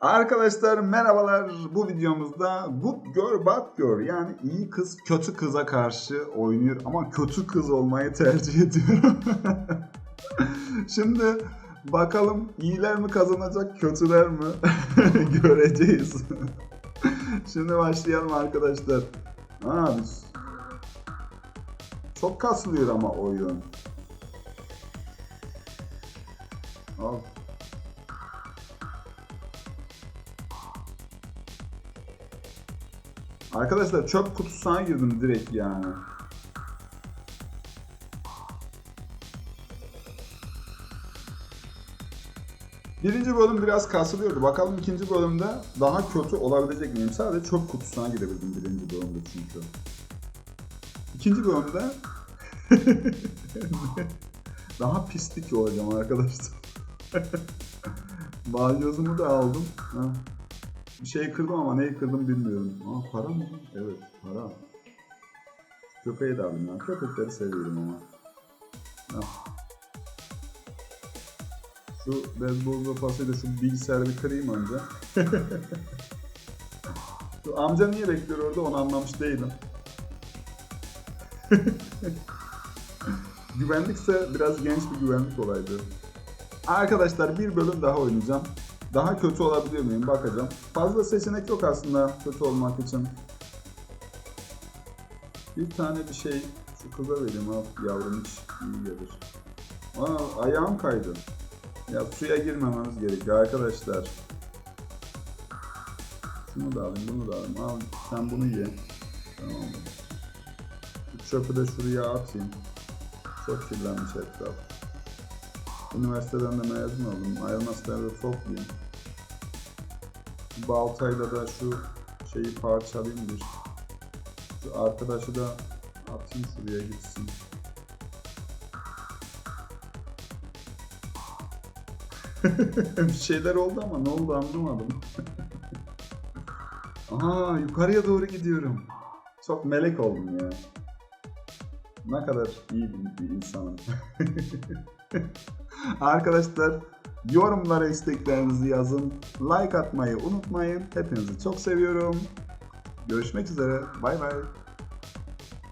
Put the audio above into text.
Arkadaşlar merhabalar. Bu videomuzda Good Girl Bad Girl yani iyi kız kötü kıza karşı oynuyor ama kötü kız olmayı tercih ediyorum. Şimdi bakalım iyiler mi kazanacak kötüler mi göreceğiz. Şimdi başlayalım arkadaşlar. Aa, biz... Çok kasılıyor ama oyun. Al. Arkadaşlar çöp kutusuna girdim direkt yani. Birinci bölüm biraz kasılıyordu. Bakalım ikinci bölümde daha kötü olabilecek miyim? Sadece çöp kutusuna girebildim birinci bölümde çünkü. İkinci bölümde daha pislik olacağım arkadaşlar. Balyozumu da aldım. Ha. Bir şey kırdım ama neyi kırdım bilmiyorum. Aa para mı? Evet para. Köpeği de aldım ya. Köpekleri seviyorum ama. Ah. Şu beyzbol sopasıyla şu bilgisayarı bir kırayım önce. şu amca niye bekliyor orada onu anlamış değilim. Güvenlikse biraz genç bir güvenlik olaydı. Arkadaşlar bir bölüm daha oynayacağım. Daha kötü olabiliyor muyum bakacağım. Fazla seçenek yok aslında kötü olmak için. Bir tane bir şey şu kıza vereyim al yavrum hiç iyi gelir. Aa ayağım kaydı. Ya suya girmememiz gerekiyor arkadaşlar. Şunu da alayım bunu da alayım. Al sen bunu ye. Tamam. Çöpü de şuraya atayım. Çok kirlenmiş etraf. Üniversiteden de mezun oldum. Ayrılmazları da toplayayım. Baltayla da şu şeyi parçalayayım bir. Şu arkadaşı da atayım şuraya gitsin. bir şeyler oldu ama ne oldu anlamadım. Aha yukarıya doğru gidiyorum. Çok melek oldum ya. Ne kadar iyi bir, insanım. Arkadaşlar yorumlara isteklerinizi yazın. Like atmayı unutmayın. Hepinizi çok seviyorum. Görüşmek üzere. Bay bay.